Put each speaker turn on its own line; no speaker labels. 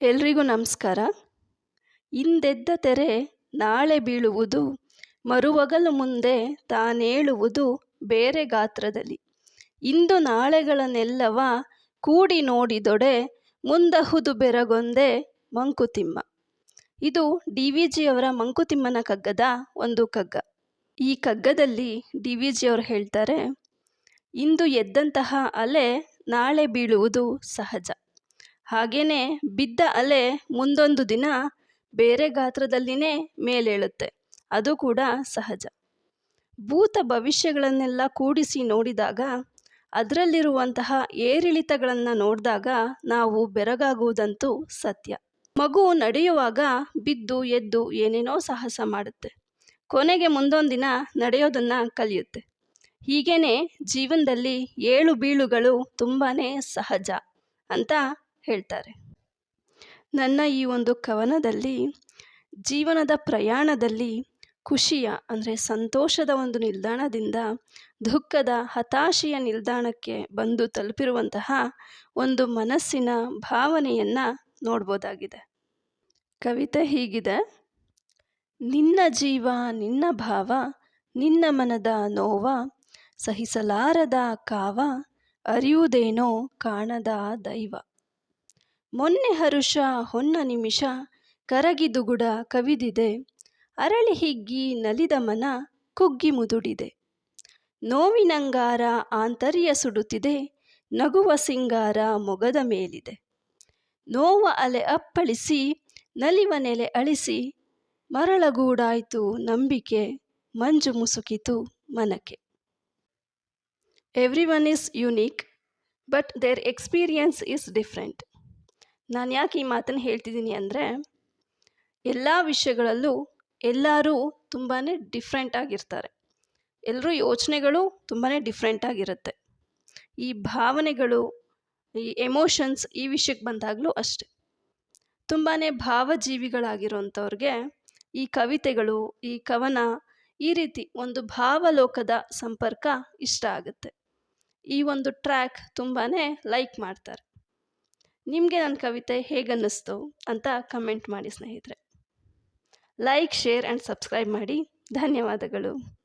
ಎಲ್ರಿಗೂ ನಮಸ್ಕಾರ. ಇಂದೆದ್ದ ತೆರೆ ನಾಳೆ ಬೀಳುವುದು, ಮರುವಗಲು ಮುಂದೆ ತಾನೇಳುವುದು ಬೇರೆ ಗಾತ್ರದಲ್ಲಿ. ಇಂದು ನಾಳೆಗಳನ್ನೆಲ್ಲವ ಕೂಡಿ ನೋಡಿದೊಡೆ ಮುಂದಹುದು ಬೆರಗೊಂದೆ ಮಂಕುತಿಮ್ಮ. ಇದು ಡಿ ವಿ ಜಿಯವರ ಮಂಕುತಿಮ್ಮನ ಕಗ್ಗದ ಒಂದು ಕಗ್ಗ. ಈ ಕಗ್ಗದಲ್ಲಿ ಡಿ ವಿ ಜಿಯವರು ಹೇಳ್ತಾರೆ, ಇಂದು ಎದ್ದಂತಹ ಅಲೆ ನಾಳೆ ಬೀಳುವುದು ಸಹಜ. ಹಾಗೆಯೇ ಬಿದ್ದ ಅಲೆ ಮುಂದೊಂದು ದಿನ ಬೇರೆ ಗಾತ್ರದಲ್ಲಿನೇ ಮೇಲೇಳುತ್ತೆ. ಅದು ಕೂಡ ಸಹಜ. ಭೂತ ಭವಿಷ್ಯಗಳನ್ನೆಲ್ಲ ಕೂಡಿಸಿ ನೋಡಿದಾಗ, ಅದರಲ್ಲಿರುವಂತಹ ಏರಿಳಿತಗಳನ್ನು ನೋಡಿದಾಗ ನಾವು ಬೆರಗಾಗುವುದಂತೂ ಸತ್ಯ. ಮಗು ನಡೆಯುವಾಗ ಬಿದ್ದು, ಎದ್ದು ಏನೇನೋ ಸಾಹಸ ಮಾಡುತ್ತೆ. ಕೊನೆಗೆ ಮುಂದೊಂದು ದಿನ ನಡೆಯೋದನ್ನು ಕಲಿಯುತ್ತೆ. ಹೀಗೇನೆ ಜೀವನದಲ್ಲಿ ಏಳು ಬೀಳುಗಳು ತುಂಬಾ ಸಹಜ ಅಂತ ಹೇಳ್ತಾರೆ. ನನ್ನ ಈ ಒಂದು ಕವನದಲ್ಲಿ, ಜೀವನದ ಪ್ರಯಾಣದಲ್ಲಿ ಖುಷಿಯ, ಅಂದರೆ ಸಂತೋಷದ ಒಂದು ನಿಲ್ದಾಣದಿಂದ ದುಃಖದ, ಹತಾಶೆಯ ನಿಲ್ದಾಣಕ್ಕೆ ಬಂದು ತಲುಪಿರುವಂತಹ ಒಂದು ಮನಸ್ಸಿನ ಭಾವನೆಯನ್ನು ನೋಡ್ಬೋದಾಗಿದೆ. ಕವಿತೆ ಹೀಗಿದೆ, ನಿನ್ನ ಜೀವ, ನಿನ್ನ ಭಾವ, ನಿನ್ನ ಮನದ ನೋವ, ಸಹಿಸಲಾರದ ಕಾವ, ಅರಿಯುವುದೇನೋ ಕಾಣದ ದೈವ. ಮೊನ್ನೆ ಹರುಷ, ಹೊನ್ನ ನಿಮಿಷ ಕರಗಿದುಗುಡ ಕವಿದಿದೆ. ಅರಳಿ ಹಿಗ್ಗಿ ನಲಿದ ಮನ ಕುಗ್ಗಿ ಮುದುಡಿದೆ. ನೋವಿನಂಗಾರ ಆಂತರ್ಯ ಸುಡುತ್ತಿದೆ, ನಗುವ ಸಿಂಗಾರ ಮೊಗದ ಮೇಲಿದೆ. ನೋವ ಅಲೆ ಅಪ್ಪಳಿಸಿ, ನಲಿವ ನೆಲೆ ಅಳಿಸಿ, ಮರಳಗೂಡಾಯಿತು ನಂಬಿಕೆ, ಮಂಜು ಮುಸುಕಿತು ಮನಕೆ every one is unique, but there experience is different. ನಾನು ಯಾಕೆ ಈ ಮಾತನ್ನು ಹೇಳ್ತಿದ್ದೀನಿ ಅಂದರೆ, ಎಲ್ಲ ವಿಷಯಗಳಲ್ಲೂ ಎಲ್ಲರೂ ತುಂಬಾ ಡಿಫ್ರೆಂಟ್ ಆಗಿರ್ತಾರೆ. ಎಲ್ಲರೂ ಯೋಚನೆಗಳು ತುಂಬಾ ಡಿಫ್ರೆಂಟ್ ಆಗಿರುತ್ತೆ. ಈ ಭಾವನೆಗಳು, ಈ ಎಮೋಷನ್ಸ್ ಈ ವಿಷಯಕ್ಕೆ ಬಂದಾಗಲೂ ಅಷ್ಟೆ. ತುಂಬಾ ಭಾವಜೀವಿಗಳಾಗಿರೋಂಥವ್ರಿಗೆ ಈ ಕವಿತೆಗಳು, ಈ ಕವನ, ಈ ರೀತಿ ಒಂದು ಭಾವಲೋಕದ ಸಂಪರ್ಕ ಇಷ್ಟ ಆಗುತ್ತೆ. ಈ ಒಂದು ಟ್ರ್ಯಾಕ್ ತುಂಬಾ ಲೈಕ್ ಮಾಡ್ತಾರೆ. ನಿಮಗೆ ನನ್ನ ಕವಿತೆ ಹೇಗನ್ನಿಸ್ತು ಅಂತ ಕಮೆಂಟ್ ಮಾಡಿ ಸ್ನೇಹಿತರೆ. ಲೈಕ್ ಶೇರ್ ಆ್ಯಂಡ್ ಸಬ್ಸ್ಕ್ರೈಬ್ ಮಾಡಿ. ಧನ್ಯವಾದಗಳು.